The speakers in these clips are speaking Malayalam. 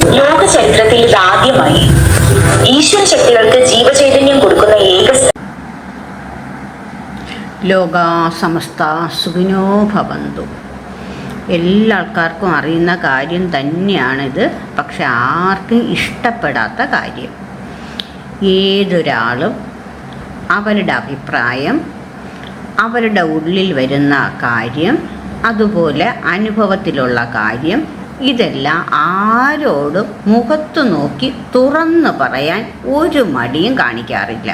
ലോക ചരിത്രത്തിൽ ഇതാദ്യമായി ഈശ്വര ശക്തികൾക്ക് ജീവചൈതന്യം കൊടുക്കുന്ന ഏക ലോക സമസ്ത സുഖിനോ ഭവന്തു. എല്ലാ ആൾക്കാർക്കും അറിയുന്ന കാര്യം തന്നെയാണിത്. പക്ഷെ ആർക്കും ഇഷ്ടപ്പെടാത്ത കാര്യം? ഏതൊരാളും അവരുടെ അഭിപ്രായം അവരുടെ ഉള്ളിൽ വരുന്ന കാര്യം അതുപോലെ അനുഭവത്തിലുള്ള കാര്യം ഇതെല്ലാം ആരോടും മുഖത്തു നോക്കി തുറന്നു പറയാൻ ഒരു മടിയും കാണിക്കാറില്ല.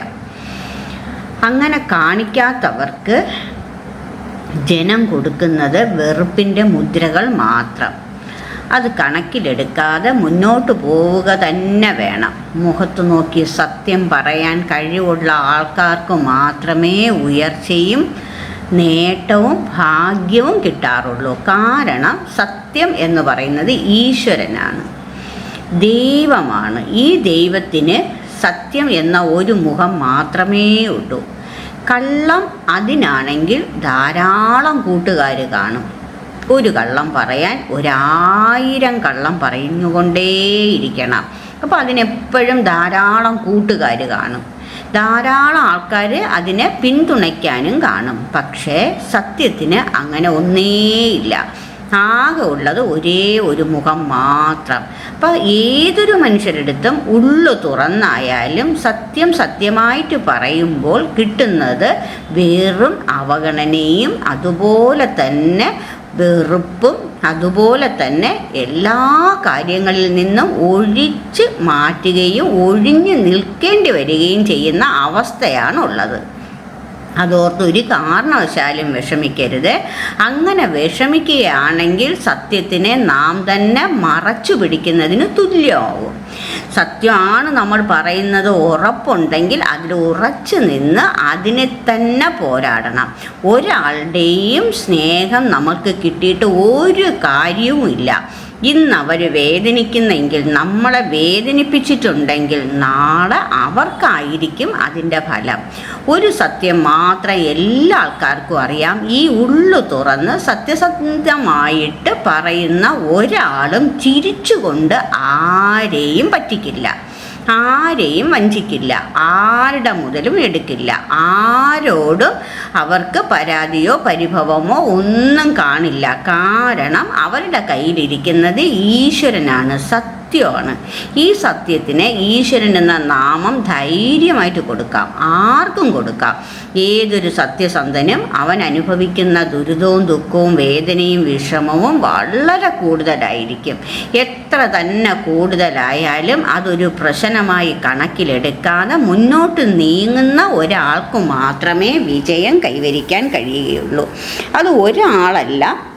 അങ്ങനെ കാണിക്കാത്തവർക്ക് ജനം കൊടുക്കുന്നത് വെറുപ്പിന്റെ മുദ്രകൾ മാത്രം. അത് കണക്കിലെടുക്കാതെ മുന്നോട്ട് പോവുക തന്നെ വേണം. മുഖത്ത് നോക്കി സത്യം പറയാൻ കഴിവുള്ള ആൾക്കാർക്ക് മാത്രമേ ഉയർച്ചയും നേട്ടവും ഭാഗ്യവും കിട്ടാറുള്ളൂ. കാരണം സത്യം എന്ന് പറയുന്നത് ഈശ്വരനാണ്. ദൈവമാണ്. ഈ ദൈവത്തിന് സത്യം എന്ന ഒരു മുഖം മാത്രമേ ഉള്ളൂ. കള്ളം അതിനാണെങ്കിൽ ധാരാളം കൂട്ടുകാർ കാണും. ഒരു കള്ളം പറയാൻ ഒരായിരം കള്ളം പറഞ്ഞുകൊണ്ടേയിരിക്കണം അപ്പോൾ അതിനെപ്പോഴും ധാരാളം കൂട്ടുകാർ കാണും. ധാരാളം ആൾക്കാർ അതിനെ പിന്തുണയ്ക്കാനും കാണും. പക്ഷേ സത്യത്തിന് അങ്ങനെ ഒന്നേയില്ല. ആകെ ഉള്ളത് ഒരേ ഒരു മുഖം മാത്രം. അപ്പോൾ ഏതൊരു മനുഷ്യരെടുത്തും ഉള്ളു തുറന്നായാലും സത്യം സത്യമായിട്ട് പറയുമ്പോൾ കിട്ടുന്നത് വെറും അവഗണനയും അതുപോലെ തന്നെ വെറുപ്പും അതുപോലെ തന്നെ എല്ലാ കാര്യങ്ങളിൽ നിന്നും ഒഴിച്ച് മാറ്റുകയും ഒഴിഞ്ഞു നിൽക്കേണ്ടി വരികയും ചെയ്യുന്ന അവസ്ഥയാണ് ഉള്ളത് അതോർത്ത് ഒരു കാരണവശാലും വിഷമിക്കരുത്. അങ്ങനെ വിഷമിക്കുകയാണെങ്കിൽ സത്യത്തിനെ നാം തന്നെ മറച്ചു പിടിക്കുന്നതിന് തുല്യമാവും. സത്യമാണ് നമ്മൾ പറയുന്നത് ഉറപ്പുണ്ടെങ്കിൽ അതിൽ ഉറച്ചു നിന്ന് അതിനെ തന്നെ പോരാടണം. ഒരാളുടെയും സ്നേഹം നമുക്ക് കിട്ടിയിട്ട് ഒരു കാര്യവുമില്ല. ഇന്ന് അവർ വേദനിക്കുന്നെങ്കിൽ നമ്മളെ വേദനിപ്പിച്ചിട്ടുണ്ടെങ്കിൽ നാളെ അവർക്കായിരിക്കും അതിന്റെ ഫലം. ഒരു സത്യം മാത്രം എല്ലാ ആൾക്കാർക്കും അറിയാം. ഈ ഉള്ളു തുറന്ന് സത്യസന്ധമായിട്ട് പറയുന്ന ഒരാളും ചിരിച്ചുകൊണ്ട് ആരെയും പറ്റിക്കില്ല. ആരെയും വഞ്ചിക്കില്ല. ആരുടെ മുതലും എടുക്കില്ല. ആരോടും അവർക്ക് പരാതിയോ പരിഭവമോ ഒന്നും കാണില്ല. കാരണം അവരുടെ കയ്യിലിരിക്കുന്നത് ഈശ്വരനാണ്. സത്യമാണ്. ഈ സത്യത്തിന് ഈശ്വരൻ എന്ന നാമം ധൈര്യമായിട്ട് കൊടുക്കാം. ആർക്കും കൊടുക്കാം. ഏതൊരു സത്യസന്ധനും അവൻ അനുഭവിക്കുന്ന ദുരിതവും ദുഃഖവും വേദനയും വിഷമവും വളരെ കൂടുതലായിരിക്കും. എത്ര തന്നെ കൂടുതലായാലും അതൊരു പ്രശ്നമായി കണക്കിലെടുക്കാതെ മുന്നോട്ട് നീങ്ങുന്ന ഒരാൾക്ക് മാത്രമേ വിജയം കൈവരിക്കാൻ കഴിയുകയുള്ളൂ. അത് ഒരാളല്ല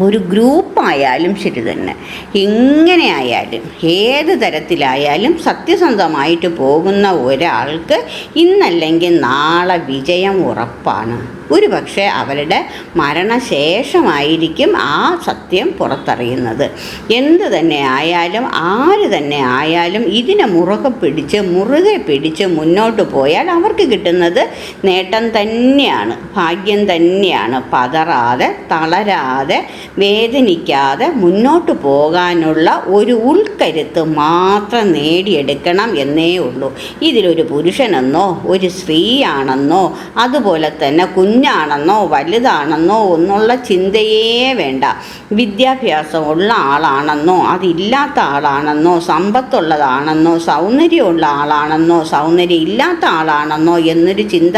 ഒരു ഗ്രൂപ്പായാലും ശരി തന്നെ. എങ്ങനെ ആയാലും ഏത് തരത്തിലായാലും സത്യസന്ധമായിട്ട് പോകുന്ന ഒരാൾക്ക് ഇന്നല്ലെങ്കിൽ നാളെ വിജയം ഉറപ്പാണ്. ഒരു പക്ഷേ അവരുടെ മരണശേഷമായിരിക്കും ആ സത്യം പുറത്തറിയുന്നത്. എന്ത് തന്നെ ആയാലും ആര് തന്നെ ആയാലും ഇതിനെ മുറുകെ പിടിച്ച് മുറുകെ പിടിച്ച് മുന്നോട്ട് പോയാൽ അവർക്ക് കിട്ടുന്നത് നേട്ടം തന്നെയാണ്. ഭാഗ്യം തന്നെയാണ്. പതറാതെ തളരാതെ വേദനിക്കാതെ മുന്നോട്ട് പോകാനുള്ള ഒരു ഉൾക്കരുത്ത് മാത്രം നേടിയെടുക്കണം എന്നേ ഉള്ളൂ. ഇതിലൊരു പുരുഷനെന്നോ ഒരു സ്ത്രീയാണെന്നോ അതുപോലെ തന്നെ കുഞ്ഞാണെന്നോ വലുതാണെന്നോ ഒന്നുള്ള ചിന്തയേ വേണ്ട. വിദ്യാഭ്യാസമുള്ള ആളാണെന്നോ അതില്ലാത്ത ആളാണെന്നോ സമ്പത്തുള്ളതാണെന്നോ സൗന്ദര്യമുള്ള ആളാണെന്നോ സൗന്ദര്യം ഇല്ലാത്ത ആളാണെന്നോ എന്നൊരു ചിന്ത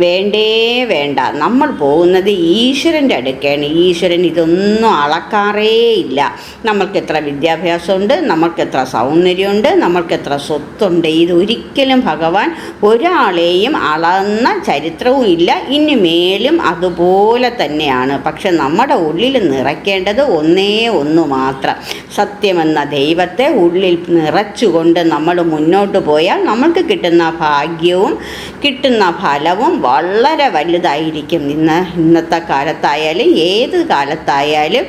വേണ്ടേ വേണ്ട. നമ്മൾ പോകുന്നത് ഈശ്വരന്റെ അടുക്കാണ് ഈശ്വരൻ ഇതൊന്നും അളക്കാറേ ഇല്ല. നമ്മൾക്ക് എത്ര വിദ്യാഭ്യാസമുണ്ട് നമ്മൾക്ക് എത്ര സൗന്ദര്യമുണ്ട് നമ്മൾക്ക് എത്ര സ്വത്തുണ്ട്. ഇതൊരിക്കലും ഭഗവാൻ ഒരാളെയും അളന്ന ചരിത്രവും ഇല്ല. ഇനി മേലും അതുപോലെ തന്നെയാണ്. പക്ഷെ നമ്മുടെ ഉള്ളിൽ നിറയ്ക്കേണ്ടത് ഒന്നേ ഒന്ന് മാത്രം. സത്യമെന്ന ദൈവത്തെ ഉള്ളിൽ നിറച്ചുകൊണ്ട് നമ്മൾ മുന്നോട്ട് പോയാൽ നമ്മൾക്ക് കിട്ടുന്ന ഭാഗ്യവും കിട്ടുന്ന ഫലവും വളരെ വലുതായിരിക്കും. ഇന്ന് ഇന്നത്തെ കാലത്തായാലും ഏത് കാലത്തായാലും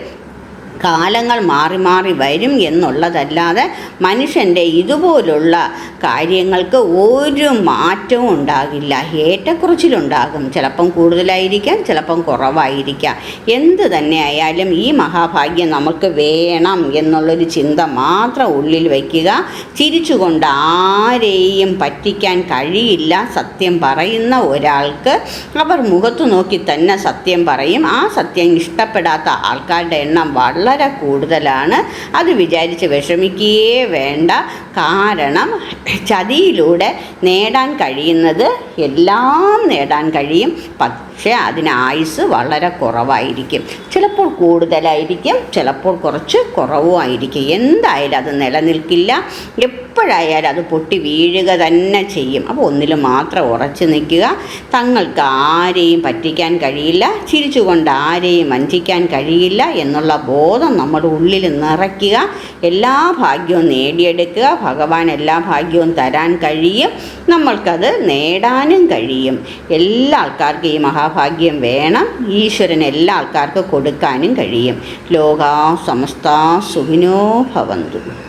കാലങ്ങൾ മാറി മാറി വരും എന്നുള്ളതല്ലാതെ മനുഷ്യന്റെ ഇതുപോലുള്ള കാര്യങ്ങൾക്ക് ഒരു മാറ്റവും ഉണ്ടാകില്ല. ഏറ്റക്കുറച്ചിലുണ്ടാകും. ചിലപ്പം കൂടുതലായിരിക്കാം ചിലപ്പം കുറവായിരിക്കാം. എന്ത് തന്നെ ആയാലും ഈ മഹാഭാഗ്യം നമുക്ക് വേണം എന്നുള്ളൊരു ചിന്ത മാത്രം ഉള്ളിൽ വയ്ക്കുക. ചിരിച്ചുകൊണ്ട് ആരെയും പറ്റിക്കാൻ കഴിയില്ല. സത്യം പറയുന്ന ഒരാൾക്ക് അവർ മുഖത്തു നോക്കി തന്നെ സത്യം പറയും. ആ സത്യം ഇഷ്ടപ്പെടാത്ത ആൾക്കാരുടെ എണ്ണം വളരെ കൂടുതലാണ്. അത് വിചാരിച്ച് വിഷമിക്കുകയേ വേണ്ട. കാരണം ചതിയിലൂടെ നേടാൻ കഴിയുന്നത് എല്ലാം നേടാൻ കഴിയും. പക്ഷേ അതിന് ആയുസ് വളരെ കുറവായിരിക്കും. ചിലപ്പോൾ കൂടുതലായിരിക്കും ചിലപ്പോൾ കുറച്ച് കുറവുമായിരിക്കും. എന്തായാലും അത് നിലനിൽക്കില്ല. എപ്പോഴായാലും അത് പൊട്ടി വീഴുക തന്നെ ചെയ്യും. അപ്പോൾ ഒന്നിൽ മാത്രം ഉറച്ചു നിൽക്കുക. തങ്ങൾക്ക് ആരെയും പറ്റിക്കാൻ കഴിയില്ല. ചിരിച്ചുകൊണ്ട് ആരെയും വഞ്ചിക്കാൻ കഴിയില്ല എന്നുള്ള ബോധം നമ്മുടെ ഉള്ളിൽ നിറയ്ക്കുക. എല്ലാ ഭാഗ്യവും നേടിയെടുക്കുക. ഭഗവാൻ എല്ലാ ഭാഗ്യവും തരാൻ കഴിയും. നമ്മൾക്കത് നേടാനും കഴിയും. എല്ലാ ആൾക്കാർക്കും ഈ മഹാഭാഗ്യം വേണം. ഈശ്വരൻ എല്ലാ ആൾക്കാർക്കും കൊടുക്കാനും കഴിയും. ലോകാ സമസ്ത സുഖിനോ ഭവന്തു.